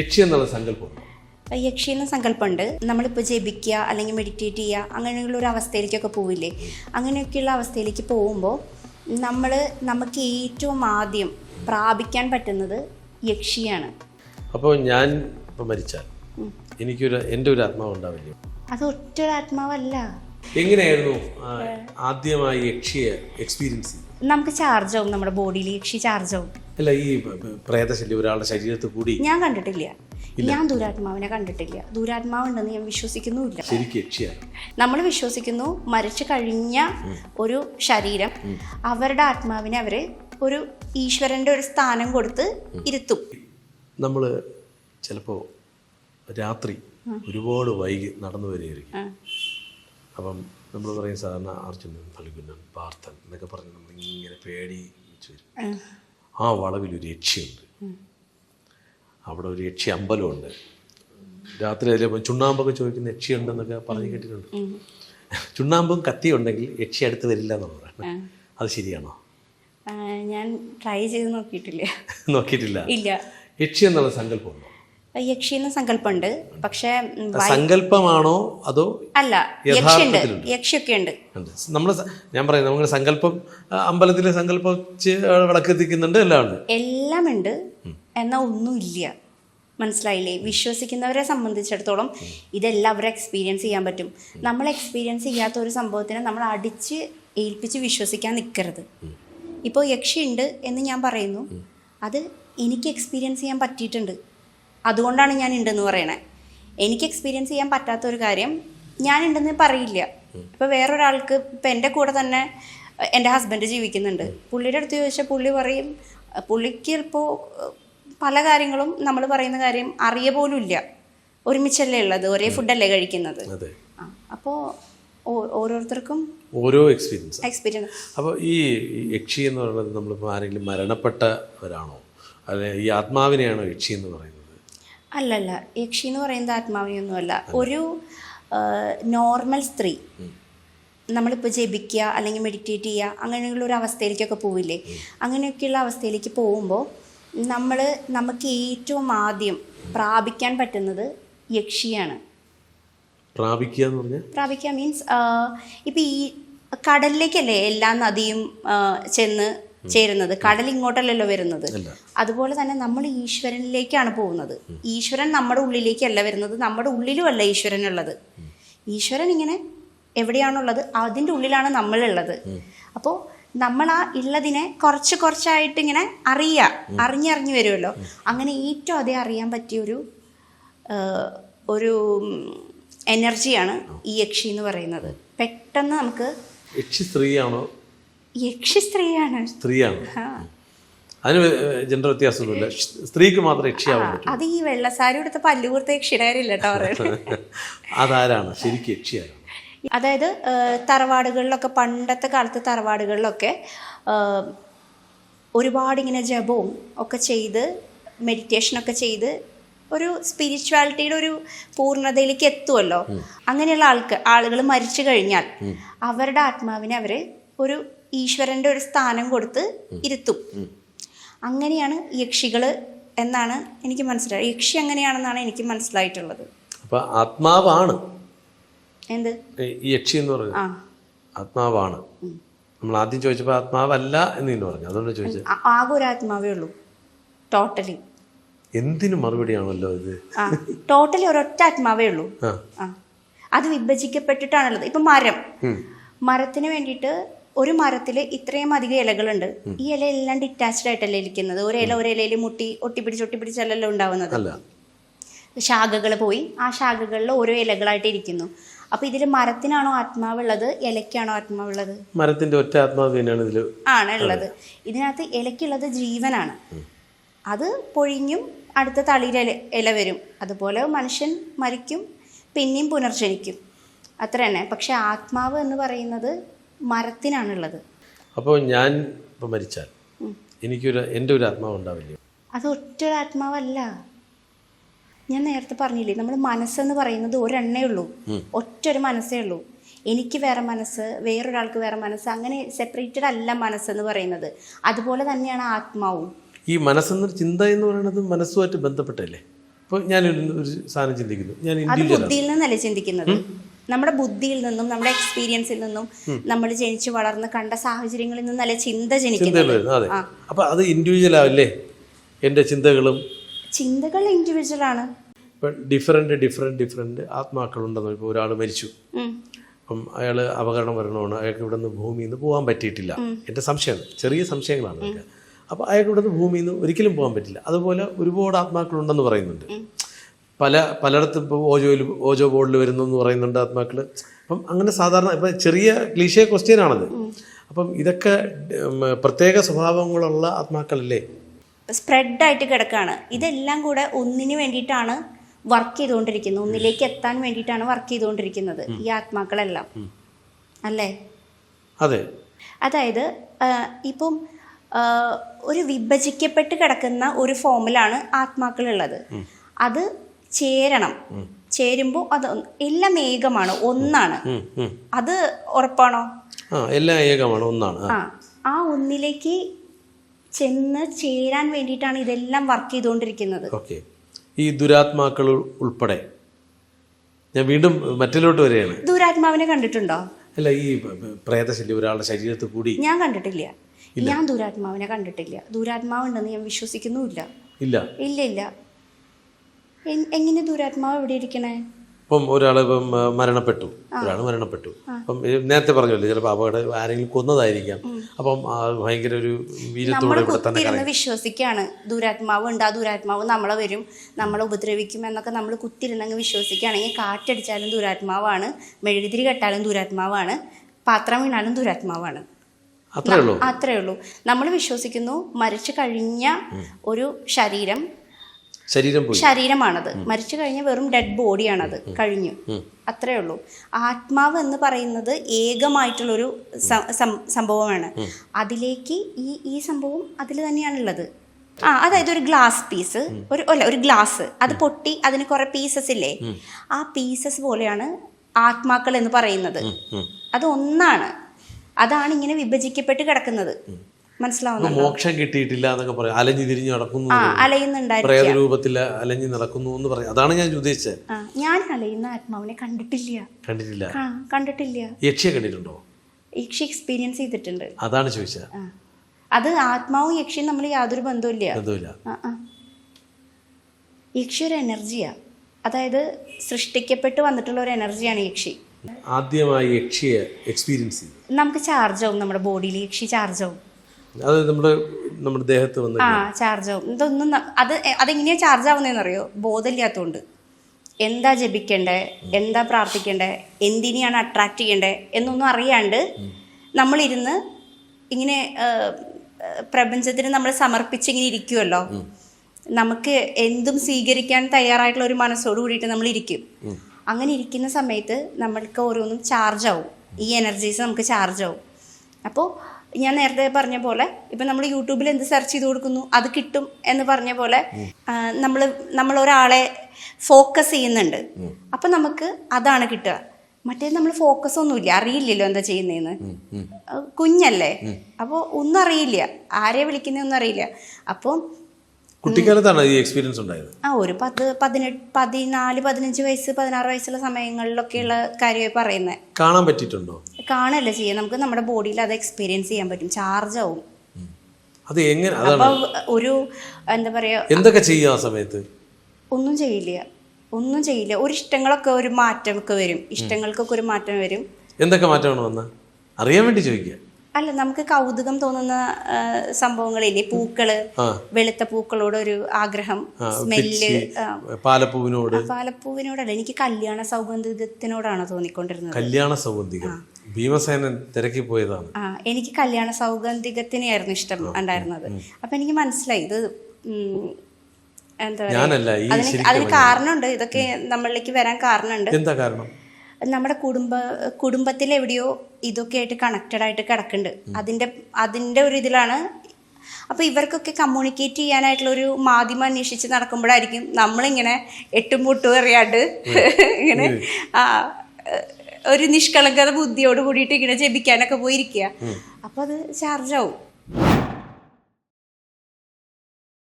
യക്ഷി എന്നുള്ള സങ്കല്പം യക്ഷി എന്ന സങ്കല്പമുണ്ട്. നമ്മളിപ്പോൾ ജപിക്കുക അല്ലെങ്കിൽ മെഡിറ്റേറ്റ് ചെയ്യുക അങ്ങനെയുള്ള ഒരു അവസ്ഥയിലേക്കൊക്കെ പോവില്ലേ? അങ്ങനെയൊക്കെയുള്ള അവസ്ഥയിലേക്ക് പോകുമ്പോൾ നമ്മൾ നമുക്ക് ഏറ്റവും ആദ്യം പ്രാപിക്കാൻ പറ്റുന്നത് യക്ഷിയാണ്. അപ്പോൾ ഞാൻ ഇപ്പോൾ മരിച്ചാൽ എനിക്കൊരു എന്റെ ഒരു ആത്മാവ് ഉണ്ടാവില്ലേ? അത് ഒറ്റ ആത്മാവല്ല എങ്ങനെയായിരുന്നു ആദ്യമായി യക്ഷിയെ എക്സ്പീരിയൻസ് നമുക്ക് ചാർജ് ആവും നമ്മുടെ ബോഡിയിൽ യക്ഷി ചാർജ് ആവും. അല്ല ഈ പ്രേതശല്യം ഒരാളുടെ ശരീരത്തിൽ കൂടി ഞാൻ കണ്ടിട്ടില്ല. ഞാൻ ദൂരാത്മാവിനെ കണ്ടിട്ടില്ല. ദൂരാത്മാവുണ്ടെന്ന് ഞാൻ വിശ്വസിക്കുന്നുമില്ല. ശരിക്കും നമ്മൾ വിശ്വസിക്കുന്നു മരിച്ചു കഴിഞ്ഞ ഒരു ശരീരം. അവരുടെ ആത്മാവിനെ അവർ ഒരു ഈശ്വരന്റെ ഒരു സ്ഥാനം കൊടുത്ത് ഇരുത്തും. നമ്മൾ ചിലപ്പോൾ രാത്രി ഒരുപാട് വൈകി നടന്നു വരികയായിരിക്കും. അപ്പം നമ്മൾ പറയും സാധാരണ അർജുനൻ ഫൽഗുനൻ പാർത്ഥൻ എന്നൊക്കെ പറഞ്ഞ് നമ്മൾ ഇങ്ങനെ പേടി വെച്ച് വരും. ആ. ഒരു യക്ഷിയുണ്ട് അവിടെ ഒരു യക്ഷി അമ്പലമുണ്ട്. രാത്രി അതിലെ ചുണ്ണാമ്പൊക്കെ ചോദിക്കുന്ന യക്ഷിയുണ്ടെന്നൊക്കെ പറഞ്ഞു കേട്ടിട്ടുണ്ട്. ചുണ്ണാമ്പും കത്തിയും ഉണ്ടെങ്കിൽ യക്ഷി അടുത്ത് വരില്ല എന്നുള്ളതാണ് അത് ശരിയാണോ? ഞാൻ ട്രൈ ചെയ്ത് നോക്കിയിട്ടില്ല. നോക്കിയിട്ടില്ല. ഇല്ല. യക്ഷി എന്നുള്ള സങ്കല്പമുണ്ടോ? യക്ഷി എന്ന സങ്കല്പമുണ്ട്. പക്ഷേ സങ്കല്പമാണോ അതോ അല്ല യക്ഷിയുണ്ട്. യക്ഷിയൊക്കെ ഉണ്ട്. നമ്മൾ ഞാൻ പറയുന്നത് നമ്മൾ സങ്കല്പം അമ്പലത്തിലെ സങ്കല്പം വിളക്കെത്തിക്കുന്നുണ്ട് എല്ലാം ഉണ്ട്. എല്ലാം ഉണ്ട് എന്നാൽ ഒന്നുമില്ല. മനസ്സിലായില്ലേ? വിശ്വസിക്കുന്നവരെ സംബന്ധിച്ചിടത്തോളം ഇതെല്ലാം അവരെ എക്സ്പീരിയൻസ് ചെയ്യാൻ പറ്റും. നമ്മൾ എക്സ്പീരിയൻസ് ചെയ്യാത്ത ഒരു സംഭവത്തിനെ നമ്മൾ അടിച്ച് ഏൽപ്പിച്ച് വിശ്വസിക്കാൻ നിൽക്കരുത് ഇപ്പോൾ യക്ഷി ഉണ്ട് എന്ന് ഞാൻ പറയുന്നു. അത് എനിക്ക് എക്സ്പീരിയൻസ് ചെയ്യാൻ പറ്റിയിട്ടുണ്ട്. അതുകൊണ്ടാണ് ഞാൻ ഉണ്ടെന്ന് പറയണേ. എനിക്ക് എക്സ്പീരിയൻസ് ചെയ്യാൻ പറ്റാത്ത ഒരു കാര്യം ഞാൻ ഉണ്ടെന്ന് പറയില്ല. ഇപ്പോൾ വേറൊരാൾക്ക് ഇപ്പം എന്റെ കൂടെ തന്നെ എന്റെ ഹസ്ബൻഡ് ജീവിക്കുന്നുണ്ട്. പുള്ളിയുടെ അടുത്ത് ചോദിച്ചാൽ പുള്ളി പറയും പുള്ളിക്ക് ഇപ്പോൾ പല കാര്യങ്ങളും നമ്മൾ പറയുന്ന കാര്യം അറിയ പോലും ഇല്ല ഒരുമിച്ചല്ലേ ഉള്ളത് ഒരേ ഫുഡല്ലേ കഴിക്കുന്നത്. അപ്പോൾ ഓരോരുത്തർക്കും ഓരോ എക്സ്പീരിയൻസ് എക്സ്പീരിയൻസ് അപ്പോൾ ഈ യക്ഷി എന്ന് പറയുന്നത് നമ്മളിപ്പോൾ ആരെങ്കിലും മരണപ്പെട്ടവരാണോ അല്ലെ ഈ ആത്മാവിനെയാണോ യക്ഷി എന്ന് പറയുന്നത്? അല്ലല്ല യക്ഷി എന്ന് പറയുന്നത് ആത്മാവിനെയൊന്നുമല്ല ഒരു നോർമൽ സ്ത്രീ നമ്മളിപ്പോൾ ജപിക്കുക അല്ലെങ്കിൽ മെഡിറ്റേറ്റ് ചെയ്യുക അങ്ങനെയുള്ള ഒരു അവസ്ഥയിലേക്കൊക്കെ പോവില്ലേ? അങ്ങനെയൊക്കെയുള്ള അവസ്ഥയിലേക്ക് പോകുമ്പോൾ നമ്മൾ നമുക്ക് ഏറ്റവും ആദ്യം പ്രാപിക്കാൻ പറ്റുന്നത് യക്ഷിയാണ്. പ്രാപിക്കുക എന്ന് പറഞ്ഞാൽ പ്രാപിക്കുക മീൻസ് ഇപ്പം ഈ കടലിലേക്കല്ലേ എല്ലാ നദിയും ചെന്ന് ചേരുന്നത് കടൽ ഇങ്ങോട്ടല്ലല്ലോ വരുന്നത്. അല്ല അതുപോലെ തന്നെ നമ്മൾ ഈശ്വരനിലേക്കാണ് പോകുന്നത്. ഈശ്വരൻ നമ്മുടെ ഉള്ളിലേക്കല്ല വരുന്നത് നമ്മുടെ ഉള്ളിലുമല്ല ഈശ്വരൻ ഉള്ളത് ഈശ്വരൻ ഇങ്ങനെ എവിടെയാണുള്ളത് അതിന്റെ ഉള്ളിലാണ് നമ്മളുള്ളത്. അപ്പോൾ നമ്മൾ ആ ഉള്ളതിനെ കുറച്ച് കുറച്ചായിട്ട് ഇങ്ങനെ അറിയുക അറിഞ്ഞറിഞ്ഞു വരുമല്ലോ. അങ്ങനെ ഏറ്റവും അതേ അറിയാൻ പറ്റിയ ഒരു ഒരു എനർജിയാണ് ഈ യക്ഷി എന്ന് പറയുന്നത്. പെട്ടെന്ന് നമുക്ക് യക്ഷി സ്ത്രീയാണോ യക്ഷി സ്ത്രീയാണ്. സ്ത്രീയാണ്. അതിന് ജെൻഡർ വ്യത്യാസമൊന്നുമില്ല. സ്ത്രീക്ക് മാത്രം യക്ഷിയാവാൻ പറ്റും. അത് ഈ വെള്ളസാരി എടുത്ത പല്ലുകൂർത്ത യക്ഷിടാരില്ല കേട്ടോ അതാരാണ്? ശരിക്കും യക്ഷിയാരാണ് അതായത് തറവാടുകളിലൊക്കെ പണ്ടത്തെ കാലത്ത് തറവാടുകളിലൊക്കെ ഒരുപാട് ഇങ്ങനെ ജപവും ഒക്കെ ചെയ്ത് മെഡിറ്റേഷനൊക്കെ ചെയ്ത് ഒരു സ്പിരിച്വാലിറ്റിയുടെ ഒരു പൂർണതയിലേക്ക് എത്തുമല്ലോ അങ്ങനെയുള്ള ആൾക്ക് ആളുകൾ മരിച്ചു കഴിഞ്ഞാൽ അവരുടെ ആത്മാവിനെ അവർ ഒരു ഈശ്വരന്റെ ഒരു സ്ഥാനം കൊടുത്ത് ഇരുത്തും. അങ്ങനെയാണ് യക്ഷികൾ എന്നാണ് എനിക്ക് മനസ്സിലായത് യക്ഷി അങ്ങനെയാണെന്നാണ് എനിക്ക് മനസ്സിലായിട്ടുള്ളത്. അപ്പൊ ആത്മാവാണ്. എന്ത്? യക്ഷി എന്ന് പറഞ്ഞു ആത്മാവാണ്. നമ്മൾ ആദ്യം ചോദിച്ചപ്പോൾ ആത്മാവല്ല എന്ന് പറഞ്ഞു. അതുകൊണ്ട് ചോദിച്ചത്. ആകെ ഒരു ആത്മാവേ ഉള്ളൂ. ടോട്ടലി എന്തിനു മറുപടിയാണല്ലോ ഇത്? ടോട്ടലി ഒരൊറ്റ ആത്മാവേ ഉള്ളൂ. അത് വിഭജിക്കപ്പെട്ടിട്ടാണുള്ളത്. ഇപ്പൊ മരം. മരത്തിന് വേണ്ടിയിട്ട് ഒരു മരത്തിൽ ഇത്രയും അധികം ഇലകളുണ്ട്. ഈ ഇല എല്ലാം ഡിറ്റാച്ച്ഡ് ആയിട്ടല്ലേ ഇരിക്കുന്നത്? ഒരു ഇല ഒരു ഇലയിൽ മുട്ടി ഒട്ടിപ്പിടിച്ച് ഒട്ടിപ്പിടിച്ചല്ലല്ലോ ഉണ്ടാവുന്നത്? ശാഖകൾ പോയി. ആ ശാഖകളിൽ ഓരോ ഇലകളായിട്ട് ഇരിക്കുന്നു. അപ്പൊ ഇതിൽ മരത്തിനാണോ ആത്മാവുള്ളത്? ഇലയ്ക്കാണോ ആത്മാവുള്ളത്? മരത്തിന്റെ ഒറ്റ ആത്മാവ് തന്നെയാണ് ഇതിൽ ഉള്ളത്. ഇതിനകത്ത് ഇലയ്ക്കുള്ളത് ജീവനാണ്. അത് പൊഴിഞ്ഞും അടുത്ത തളിയിൽ ഇല ഇല വരും. അതുപോലെ മനുഷ്യൻ മരിക്കും പിന്നെയും പുനർജനിക്കും. അത്ര തന്നെ പക്ഷെ ആത്മാവ് എന്ന് പറയുന്നത് മരത്തിനാണുള്ളത്. അപ്പോൾ ഞാൻ ഇപ്പം മരിച്ചാൽ എനിക്കൊരു എന്റെ ഒരു ആത്മാവ് ഉണ്ടാവില്ലേ? അത് ഒറ്റ ആത്മാവല്ല. ഞാൻ നേരത്തെ പറഞ്ഞില്ലേ നമ്മൾ മനസ്സെന്ന് പറയുന്നത് ഒരെണ്ണേ ഉള്ളൂ. ഒറ്റൊരു മനസ്സേ ഉള്ളൂ. എനിക്ക് വേറെ മനസ്സ് വേറൊരാൾക്ക് വേറെ മനസ്സ് അങ്ങനെ സെപ്പറേറ്റഡ് അല്ല മനസ്സെന്ന് പറയുന്നത്. അതുപോലെ തന്നെയാണ് ആത്മാവും. ഈ മനസ്സെന്നൊരു ചിന്ത എന്ന് പറയുന്നത് മനസ്സുമായിട്ട് ബന്ധപ്പെട്ടല്ലേ? അപ്പോൾ ഞാൻ ഒരു സാധനം ചിന്തിക്കുന്നു. ഞാൻ ബുദ്ധിയിൽ നിന്നല്ലേ ചിന്തിക്കുന്നത്? നമ്മുടെ ബുദ്ധിയിൽ നിന്നും നമ്മുടെ എക്സ്പീരിയൻസിൽ നിന്നും നമ്മൾ ജനിച്ചു വളർന്ന് കണ്ട സാഹചര്യങ്ങളിൽ നിന്നല്ല ചിന്ത ജനിക്കുന്നത്. അപ്പൊ അത് ഇൻഡിവിജ്വൽ ആവില്ലേ? എന്റെ ചിന്തകളും. ചിന്തകൾ ഇൻഡിവിജ്വൽ ആണ്. ഡിഫറെന്റ് ഡിഫറെന്റ് ഡിഫറെന്റ് ആത്മാക്കൾ ആത്മാക്കളുണ്ടെന്ന് ഇപ്പോൾ ഒരാൾ മരിച്ചു. അപ്പം അയാൾ അപകടം വരണമാണ്. അയാൾക്ക് ഇവിടെ നിന്ന് ഭൂമിയിൽ നിന്ന് പോകാൻ പറ്റിയിട്ടില്ല. എന്റെ സംശയമാണ്. ചെറിയ സംശയങ്ങളാണ് അപ്പൊ അപ്പോൾ അയാൾക്ക് ഇവിടെ നിന്ന് ഭൂമിയിൽ നിന്ന് ഒരിക്കലും പോകാൻ പറ്റില്ല. അതുപോലെ ഒരുപാട് ആത്മാക്കളുണ്ടെന്ന് പറയുന്നുണ്ട്. പല പലയിടത്തും ഇപ്പോൾ ഓജോയിൽ ഓജോ ബോർഡിൽ വരുന്നു എന്ന് പറയുന്നുണ്ട് ആത്മാക്കൾ അപ്പം അങ്ങനെ സാധാരണ ഇപ്പം ചെറിയ ക്ലീശേ ക്വസ്റ്റ്യൻ ആണത്. അപ്പം ഇതൊക്കെ പ്രത്യേക സ്വഭാവങ്ങളുള്ള ആത്മാക്കളല്ലേ? സ്പ്രെഡായിട്ട് കിടക്കുകയാണ് ഇതെല്ലാം കൂടെ ഒന്നിന് വേണ്ടിയിട്ടാണ് വർക്ക് ചെയ്തുകൊണ്ടിരിക്കുന്നത്. ഒന്നിലേക്ക് എത്താൻ വേണ്ടിയിട്ടാണ് വർക്ക് ചെയ്തുകൊണ്ടിരിക്കുന്നത് ഈ ആത്മാക്കളെല്ലാം. അല്ലേ? അതെ. അതായത് ഇപ്പം ഒരു വിഭജിക്കപ്പെട്ട് കിടക്കുന്ന ഒരു ഫോമിലാണ് ആത്മാക്കളുള്ളത്. അത് ചേരണം. ചേരുമ്പോൾ അത് എല്ലാം ഏകമാണ് ഒന്നാണ്. അത് ഉറപ്പാണോ? ആ എല്ലാം ഏകമാണ് ഒന്നാണ്. ആ. ഒന്നിലേക്ക് ചെന്ന് ചേരാൻ വേണ്ടിയിട്ടാണ് ഇതെല്ലാം വർക്ക് ചെയ്തുകൊണ്ടിരിക്കുന്നത്. ഓക്കെ. ഈ ദുരാത്മാക്കൾ ഉൾപ്പെടെ. ഞാൻ വീണ്ടും മറ്റിലോട്ട് വരികയാണ്. ദുരാത്മാവിനെ കണ്ടിട്ടുണ്ടോ? അല്ല ഈ പ്രേതശല്യം ഒരാളുടെ ശരീരത്തിൽ കൂടി. ഞാൻ കണ്ടിട്ടില്ല. ഞാൻ ദുരാത്മാവിനെ കണ്ടിട്ടില്ല. ദുരാത്മാവ് ഉണ്ടെന്ന് ഞാൻ വിശ്വസിക്കുന്നുമില്ല. ഇല്ല. ഇല്ല ഇല്ല. എങ്ങനെ ദുരാത്മാവ് എവിടെ ഇരിക്കണേ? ഇപ്പം ഒരാൾ ഇപ്പം മരണപ്പെട്ടു. ഒരാൾ മരണപ്പെട്ടു. അപ്പം നേരത്തെ പറഞ്ഞല്ലോ ചിലപ്പോൾ അപകടം ആരെങ്കിലും കൊന്നതായിരിക്കാം. അപ്പം ഭയങ്കര ഒരു വീരത്തോടെ ഇവിടെ തന്നെ വിശ്വസിക്കുകയാണ് ദുരാത്മാവ് ഉണ്ട് ആ ദുരാത്മാവ് നമ്മളെ വരും നമ്മളെ ഉപദ്രവിക്കും എന്നൊക്കെ നമ്മൾ കുത്തിരുന്നങ്ങ് വിശ്വസിക്കുകയാണെങ്കിൽ കാറ്റടിച്ചാലും ദുരാത്മാവാണ് മെഴുകുതിരി കെട്ടാലും ദുരാത്മാവാണ് പാത്രം വീണാലും ദുരാത്മാവാണ്. അത്രേ ഉള്ളൂ. അത്രേ ഉള്ളൂ. നമ്മൾ വിശ്വസിക്കുന്നു മരിച്ചു കഴിഞ്ഞ ഒരു ശരീരം ശരീരം ശരീരമാണത്. മരിച്ചു കഴിഞ്ഞ വെറും ഡെഡ് ബോഡിയാണത് കഴിഞ്ഞു. അത്രേ ഉള്ളൂ. ആത്മാവ് എന്ന് പറയുന്നത് ഏകമായിട്ടുള്ളൊരു സംഭവമാണ്. അതിലേക്ക് ഈ ഈ സംഭവം അതിൽ തന്നെയാണുള്ളത്. ആ അതായത് ഒരു ഗ്ലാസ് പീസ് ഒരു അല്ല ഒരു ഗ്ലാസ് അത് പൊട്ടി അതിന് കുറെ പീസസ് ഇല്ലേ? ആ പീസസ് പോലെയാണ് ആത്മാക്കൾ എന്ന് പറയുന്നത്. അത് ഒന്നാണ് അതാണ് ഇങ്ങനെ വിഭജിക്കപ്പെട്ട് കിടക്കുന്നത്. മനസ്സിലാവുന്നുണ്ടോ? മോക്ഷം കിട്ടിയിട്ടില്ല എന്നൊക്കെ പറയും. അലഞ്ഞു തിരിഞ്ഞ് നടക്കുന്നു ആ അലയുന്നുണ്ടായിരിക്കും. പ്രേത രൂപത്തിൽ അലഞ്ഞു നടക്കുന്നു എന്ന് പറയും. അതാണ് ഞാൻ ഉദ്ദേശിച്ചത്. ഞാൻ അലയുന്ന ആത്മാവിനെ കണ്ടിട്ടില്ല. കണ്ടിട്ടില്ല. കണ്ടിട്ടില്ല. യക്ഷിയെ കണ്ടിട്ടുണ്ടോ? യക്ഷി എക്സ്പീരിയൻസ് ചെയ്തിട്ടുണ്ട്. അതാണ് ചോദിച്ചത്. അത് ആത്മാവും യക്ഷിയും നമ്മൾ യാതൊരു ബന്ധവുമില്ല. യക്ഷി ഒരു എനർജിയാ അതായത് സൃഷ്ടിക്കപ്പെട്ട് വന്നിട്ടുള്ള ഒരു എനർജിയാണ് യക്ഷി. ആദ്യമായി യക്ഷിയെ എക്സ്പീരിയൻസ് നമുക്ക് ചാർജ് ആവും. നമ്മുടെ ബോഡിയിൽ യക്ഷി ചാർജ് ആവും. അത് നമ്മുടെ നമ്മുടെ ദേഹത്ത് വന്ന് ആ ചാർജ് ആവും ഇതൊന്നും ന- അത് അതെങ്ങനെയാ ചാർജ് ആവുന്നതെന്നറിയോ ബോധമില്ലാത്തതുകൊണ്ട് എന്താ ജപിക്കണ്ടേ? എന്താ പ്രാർത്ഥിക്കണ്ടേ? എന്തിനെയാണ് അട്രാക്ട് ചെയ്യണ്ടേ? എന്നൊന്നും അറിയാണ്ട് നമ്മളിരുന്ന് ഇങ്ങനെ ആ, ആ, പ്രപഞ്ചത്തിന് നമ്മൾ സമർപ്പിച്ചിങ്ങനെ ഇരിക്കുമല്ലോ നമുക്ക് എന്തും സ്വീകരിക്കാൻ തയ്യാറായിട്ടുള്ള ഒരു മനസ്സോട് കൂടിയിട്ട് നമ്മൾ ഇരിക്കും അങ്ങനെ ഇരിക്കുന്ന സമയത്ത് നമ്മൾക്ക് ഓരോന്നും ചാർജ് ആവും ഈ എനർജീസ് നമുക്ക് ചാർജ് ആവും അപ്പോൾ ഞാൻ നേരത്തെ പറഞ്ഞ പോലെ ഇപ്പം നമ്മൾ യൂട്യൂബിൽ എന്ത് സെർച്ച് ചെയ്ത് കൊടുക്കുന്നു അത് കിട്ടും എന്ന് പറഞ്ഞ പോലെ നമ്മൾ നമ്മൾ ഒരാളെ ഫോക്കസ് ചെയ്യുന്നുണ്ട്. അപ്പം നമുക്ക് അതാണ് കിട്ടുക. മറ്റേ നമ്മൾ ഫോക്കസ് ഒന്നുമില്ല. അറിയില്ലല്ലോ എന്താ ചെയ്യുന്നതെന്ന് കുഞ്ഞല്ലേ? അപ്പോൾ ഒന്നും അറിയില്ല. ആരെ വിളിക്കുന്നതൊന്നും അറിയില്ല. അപ്പോൾ കുട്ടിക്കാലത്താണ് ഈ എക്സ്പീരിയൻസ് ഉണ്ടായത്? ആ ഒരു പത്ത് പതിനെട്ട് പതിനാല് പതിനഞ്ച് വയസ്സ് പതിനാറ് വയസ്സുള്ള സമയങ്ങളിലൊക്കെയുള്ള കാര്യമായി പറയുന്നത് കാണാൻ പറ്റിയിട്ടുണ്ടോ? കാണല്ല ചെയ്യുക നമുക്ക് നമ്മുടെ ബോഡിയിൽ അത് എക്സ്പീരിയൻസ് ചെയ്യാൻ പറ്റും. ചാർജ് ആവും. അത് എങ്ങനെ ഒരു എന്താ പറയുക എന്തൊക്കെ ചെയ്യും ആ സമയത്ത്? ഒന്നും ചെയ്യില്ല. ഒന്നും ചെയ്യില്ല. ഒരു ഇഷ്ടങ്ങളൊക്കെ ഒരു മാറ്റമൊക്കെ വരും. ഇഷ്ടങ്ങൾക്കൊക്കെ ഒരു മാറ്റം വരും. എന്തൊക്കെ മാറ്റമാണ് വന്ന അറിയാൻ വേണ്ടി ചോദിക്കുക. അല്ല നമുക്ക് കൗതുകം തോന്നുന്ന സംഭവങ്ങളില്ലേ? പൂക്കൾ വെളുത്ത പൂക്കളോട് ഒരു ആഗ്രഹം സ്മെല്ല് പാലപ്പൂവിനോട്. പാലപ്പൂവിനോടല്ല എനിക്ക് കല്യാണ സൗഗന്ധികത്തിനോടാണ് തോന്നിക്കൊണ്ടിരുന്നത്. കല്യാണ സൗഗന്ധികം. ഭീമസേനൻ തിരക്കി പോയതാണ്. ആ എനിക്ക് കല്യാണ സൗഗന്ധികത്തിനെയായിരുന്നു ഇഷ്ടം ഉണ്ടായിരുന്നത്. അപ്പൊ എനിക്ക് മനസ്സിലായി ഇത് എന്താ അതിന് കാരണമുണ്ട് ഇതൊക്കെ നമ്മളിലേക്ക് വരാൻ കാരണമുണ്ട്. എന്താ കാരണം? നമ്മുടെ കുടുംബ കുടുംബത്തിൽ എവിടെയോ ഇതൊക്കെ ആയിട്ട് കണക്റ്റഡ് ആയിട്ട് കിടക്കുന്നുണ്ട്. അതിന്റെ അതിന്റെ ഒരു ഇതിലാണ്. അപ്പോൾ ഇവർക്കൊക്കെ കമ്മ്യൂണിക്കേറ്റ് ചെയ്യാനായിട്ടുള്ള ഒരു മാധ്യമം അന്വേഷിച്ച് നടക്കുമ്പോഴായിരിക്കും നമ്മളിങ്ങനെ എട്ടും മുട്ടും അറിയാണ്ട് ഇങ്ങനെ ആ ഒരു നിഷ്കളങ്കത ബുദ്ധിയോട് കൂടിയിട്ട് ഇങ്ങനെ ജപിക്കാനൊക്കെ പോയിരിക്കുക. അപ്പോൾ അത് ചാർജ് ആവും.